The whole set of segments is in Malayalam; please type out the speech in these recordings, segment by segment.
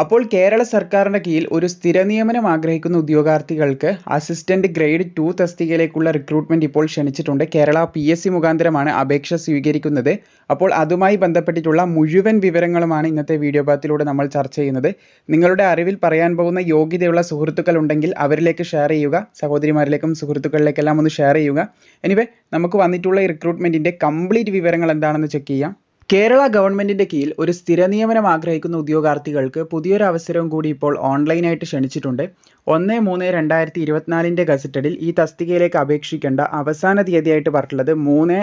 അപ്പോൾ കേരള സർക്കാരിന്റെ കീഴിൽ ഒരു സ്ഥിര നിയമനം ആഗ്രഹിക്കുന്ന ഉദ്യോഗാർത്ഥികൾക്ക് അസിസ്റ്റന്റ് ഗ്രേഡ് ടു തസ്തികയിലേക്കുള്ള റിക്രൂട്ട്മെന്റ് ഇപ്പോൾ ക്ഷണിച്ചിട്ടുണ്ട്. കേരള പി എസ് സി മുഖാന്തരമാണ് അപേക്ഷ സ്വീകരിക്കുന്നത്. അപ്പോൾ അതുമായി ബന്ധപ്പെട്ടിട്ടുള്ള മുഴുവൻ വിവരങ്ങളുമാണ് ഇന്നത്തെ വീഡിയോ ഭാഗത്തിലൂടെ നമ്മൾ ചർച്ച ചെയ്യുന്നത്. നിങ്ങളുടെ അറിവിൽ പറയാൻ പോകുന്ന യോഗ്യതയുള്ള സുഹൃത്തുക്കൾ ഉണ്ടെങ്കിൽ അവരിലേക്ക് ഷെയർ ചെയ്യുക. സഹോദരിമാരിലേക്കും സുഹൃത്തുക്കളിലേക്കെല്ലാം ഒന്ന് ഷെയർ ചെയ്യുക. എനിവേ നമുക്ക് വന്നിട്ടുള്ള ഈ റിക്രൂട്ട്മെന്റിന്റെ കംപ്ലീറ്റ് വിവരങ്ങൾ എന്താണെന്ന് ചെക്ക് ചെയ്യാം. കേരള ഗവൺമെന്റിന്റെ കീഴിൽ ഒരു സ്ഥിര നിയമനം ആഗ്രഹിക്കുന്ന ഉദ്യോഗാർത്ഥികൾക്ക് പുതിയൊരു അവസരവും കൂടി ഇപ്പോൾ ഓൺലൈനായിട്ട് ക്ഷണിച്ചിട്ടുണ്ട്. ഒന്ന് മൂന്ന് രണ്ടായിരത്തി ഇരുപത്തിനാലിന്റെ ഗസറ്റഡിൽ ഈ തസ്തികയിലേക്ക് അപേക്ഷിക്കേണ്ട അവസാന തീയതിയായിട്ട് പറഞ്ഞിട്ടുള്ളത് മൂന്ന്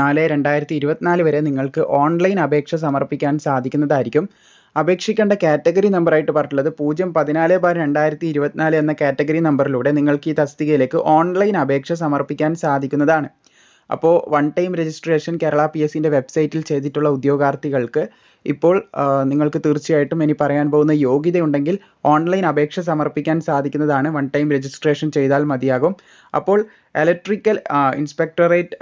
നാല് രണ്ടായിരത്തി ഇരുപത്തിനാല് വരെ നിങ്ങൾക്ക് ഓൺലൈൻ അപേക്ഷ സമർപ്പിക്കാൻ സാധിക്കുന്നതായിരിക്കും. അപേക്ഷിക്കേണ്ട കാറ്റഗറി നമ്പറായിട്ട് പറഞ്ഞിട്ടുള്ളത് പൂജ്യം പതിനാല് ബാർ രണ്ടായിരത്തി ഇരുപത്തിനാല് എന്ന കാറ്റഗറി നമ്പറിലൂടെ നിങ്ങൾക്ക് ഈ തസ്തികയിലേക്ക് ഓൺലൈൻ അപേക്ഷ സമർപ്പിക്കാൻ സാധിക്കുന്നതാണ്. അപ്പോൾ one time registration Kerala P S സിന്റെ വെബ്സൈറ്റിൽ ചെയ്തിട്ടുള്ള ഉദ്യോഗാർത്ഥികൾക്ക് ഇപ്പോൾ നിങ്ങൾക്ക് തീർച്ചയായിട്ടും ഇനി പറയാൻ പോകുന്ന യോഗ്യതയുണ്ടെങ്കിൽ ഓൺലൈൻ അപേക്ഷ സമർപ്പിക്കാൻ സാധിക്കുന്നതാണ്. വൺ ടൈം രജിസ്ട്രേഷൻ ചെയ്താൽ മതിയാകും. അപ്പോൾ ഇലക്ട്രിക്കൽ ഇൻസ്പെക്ടറേറ്റ്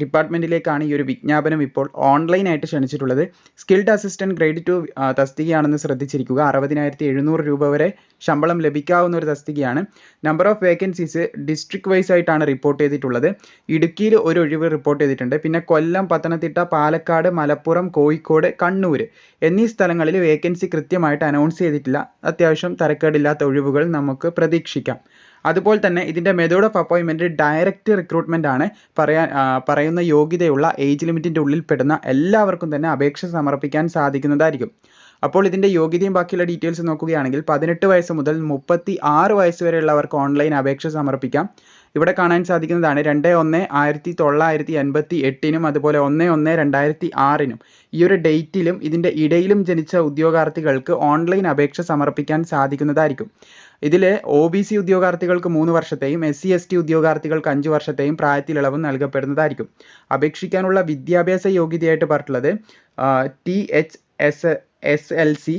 ഡിപ്പാർട്ട്മെന്റിലേക്കാണ് ഈ ഒരു വിജ്ഞാപനം ഇപ്പോൾ ഓൺലൈനായിട്ട് ക്ഷണിച്ചിട്ടുള്ളത്. സ്കിൽഡ് അസിസ്റ്റന്റ് ഗ്രേഡ് ടു തസ്തികയാണെന്ന് ശ്രദ്ധിച്ചിരിക്കുക. അറുപതിനായിരത്തി എഴുന്നൂറ് രൂപ വരെ ശമ്പളം ലഭിക്കാവുന്ന ഒരു തസ്തികയാണ്. Number of vacancies district wise ആയിട്ടാണ് റിപ്പോർട്ട് ചെയ്തിട്ടുള്ളത്. ഇടുക്കിയിൽ ഒരു ഒഴിവ് റിപ്പോർട്ട് ചെയ്തിട്ടുണ്ട്. പിന്നെ കൊല്ലം പത്തനംതിട്ട പാലക്കാട് മലപ്പുറം കോഴിക്കോട് കണ്ണൂർ എന്നീ സ്ഥലങ്ങളിൽ വേക്കൻസി കൃത്യമായിട്ട് അനൗൺസ് ചെയ്തിട്ടില്ല. അത്യാവശ്യം തരക്കേടില്ലാത്ത ഒഴിവുകൾ നമുക്ക് പ്രതീക്ഷിക്കാം. അതുപോലെ തന്നെ ഇതിന്റെ മെത്തേഡ് ഓഫ് അപ്പോയിൻമെന്റ് ഡയറക്റ്റ് റിക്രൂട്ട്മെന്റ് ആണ്. പറയാൻ പറയുന്ന യോഗ്യതയുള്ള ഏജ് ലിമിറ്റിന്റെ ഉള്ളിൽ പെടുന്ന എല്ലാവർക്കും തന്നെ അപേക്ഷ സമർപ്പിക്കാൻ സാധിക്കുന്നതായിരിക്കും. അപ്പോൾ ഇതിന്റെ യോഗ്യതയും ബാക്കിയുള്ള ഡീറ്റെയിൽസ് നോക്കുകയാണെങ്കിൽ പതിനെട്ട് വയസ്സ് മുതൽ മുപ്പത്തി ആറ് വയസ്സ് വരെയുള്ളവർക്ക് ഓൺലൈൻ അപേക്ഷ സമർപ്പിക്കാം. ഇവിടെ കാണാൻ സാധിക്കുന്നതാണ് രണ്ട് ഒന്ന് ആയിരത്തി തൊള്ളായിരത്തി എൺപത്തി എട്ടിനും അതുപോലെ ഒന്ന് ഒന്ന് രണ്ടായിരത്തി ആറിനും. ഈ ഒരു ഡേറ്റിലും ഇതിന്റെ ഇടയിലും ജനിച്ച ഉദ്യോഗാർത്ഥികൾക്ക് ഓൺലൈൻ അപേക്ഷ സമർപ്പിക്കാൻ സാധിക്കുന്നതായിരിക്കും. ഇതിൽ ഒ ബി സി ഉദ്യോഗാർത്ഥികൾക്ക് മൂന്ന് വർഷത്തെയും എസ് സി എസ് ടി ഉദ്യോഗാർത്ഥികൾക്ക് അഞ്ച് വർഷത്തെയും പ്രായത്തിലിളവ് നൽകപ്പെടുന്നതായിരിക്കും. അപേക്ഷിക്കാനുള്ള വിദ്യാഭ്യാസ യോഗ്യതയായിട്ട് പറഞ്ഞിട്ടുള്ളത് T H S S L C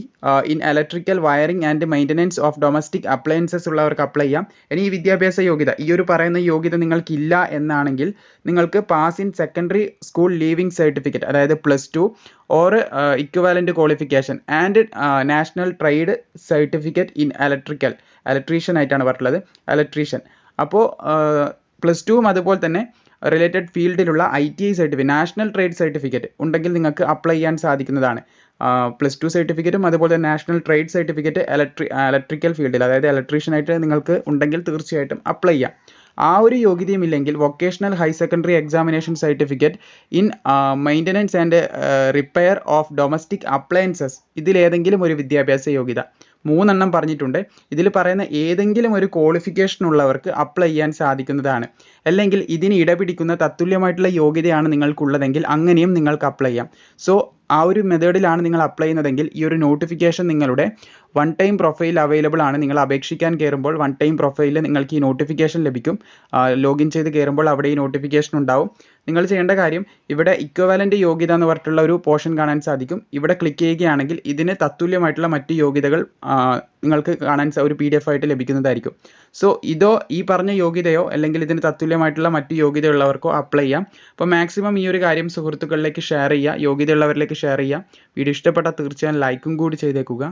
in electrical wiring and maintenance of domestic appliances ഉള്ളവർക്ക് അപ്ലൈ ചെയ്യാം. ഇനി ഈ വിദ്യാഭ്യാസ യോഗ്യത ഈ ഒരു പറയുന്ന യോഗ്യത നിങ്ങൾക്കില്ല എന്നാണെങ്കിൽ നിങ്ങൾക്ക് pass in secondary school leaving certificate അതായത് plus two or equivalent qualification and national trade certificate in electrical electrician ആയിട്ടാണ് പറഞ്ഞിട്ടുള്ളത്. ഇലക്ട്രീഷ്യൻ അപ്പോൾ പ്ലസ് ടുവും അതുപോലെ തന്നെ related ഫീൽഡിലുള്ള I T I certificate national trade certificate ഉണ്ടെങ്കിൽ നിങ്ങൾക്ക് അപ്ലൈ ചെയ്യാൻ സാധിക്കുന്നതാണ്. പ്ലസ് ടു സർട്ടിഫിക്കറ്റും അതുപോലെ നാഷണൽ ട്രേഡ് സർട്ടിഫിക്കറ്റ് ഇലക്ട്രി ഇലക്ട്രിക്കൽ ഫീൽഡിൽ അതായത് ഇലക്ട്രീഷ്യൻ ആയിട്ട് നിങ്ങൾക്ക് ഉണ്ടെങ്കിൽ തീർച്ചയായിട്ടും അപ്ലൈ ചെയ്യാം. ആ ഒരു യോഗ്യതയും ഇല്ലെങ്കിൽ vocational higher secondary examination certificate in maintenance and repair of domestic appliances ഇതിലേതെങ്കിലും ഒരു വിദ്യാഭ്യാസ യോഗ്യത. മൂന്നെണ്ണം പറഞ്ഞിട്ടുണ്ട്. ഇതിൽ പറയുന്ന ഏതെങ്കിലും ഒരു ക്വാളിഫിക്കേഷൻ ഉള്ളവർക്ക് അപ്ലൈ ചെയ്യാൻ സാധിക്കുന്നതാണ്. അല്ലെങ്കിൽ ഇതിന് ഇടപിടിക്കുന്ന തത്തുല്യമായിട്ടുള്ള യോഗ്യതയാണ് നിങ്ങൾക്കുള്ളതെങ്കിൽ അങ്ങനെയും നിങ്ങൾക്ക് അപ്ലൈ ചെയ്യാം. സോ ആ ഒരു മെത്തേഡിലാണ് നിങ്ങൾ അപ്ലൈ ചെയ്യുന്നതെങ്കിൽ ഈ ഒരു നോട്ടിഫിക്കേഷൻ നിങ്ങളുടെ വൺ ടൈം പ്രൊഫൈൽ അവൈലബിൾ ആണ്. നിങ്ങൾ അപേക്ഷിക്കാൻ കയറുമ്പോൾ വൺ ടൈം പ്രൊഫൈലിൽ നിങ്ങൾക്ക് ഈ നോട്ടിഫിക്കേഷൻ ലഭിക്കും. ലോഗിൻ ചെയ്ത് കയറുമ്പോൾ അവിടെ ഈ നോട്ടിഫിക്കേഷൻ ഉണ്ടാവും. നിങ്ങൾ ചെയ്യേണ്ട കാര്യം ഇവിടെ ഇക്വവാലന്റ് യോഗ്യത എന്ന് പറഞ്ഞിട്ടുള്ള ഒരു പോർഷൻ കാണാൻ സാധിക്കും. ഇവിടെ ക്ലിക്ക് ചെയ്യുകയാണെങ്കിൽ ഇതിന് തത്തുല്യമായിട്ടുള്ള മറ്റ് യോഗ്യതകൾ നിങ്ങൾക്ക് കാണാൻ ഒരു പി ഡി എഫ് ആയിട്ട് ലഭിക്കുന്നതായിരിക്കും. സോ ഇതോ ഈ പറഞ്ഞ യോഗ്യതയോ അല്ലെങ്കിൽ ഇതിന് തത്തുല്യമായിട്ടുള്ള മറ്റ് യോഗ്യതയുള്ളവർക്കോ അപ്ലൈ ചെയ്യാം. അപ്പോൾ മാക്സിമം ഈ ഒരു കാര്യം സുഹൃത്തുക്കളിലേക്ക് ഷെയർ ചെയ്യുക യോഗ്യതയുള്ളവരിലേക്ക് ഷെയർ ചെയ്യുക. വീഡിയോ ഇഷ്ടപ്പെട്ടാൽ തീർച്ചയായും ലൈക്കും കൂടി ചെയ്തേക്കുക.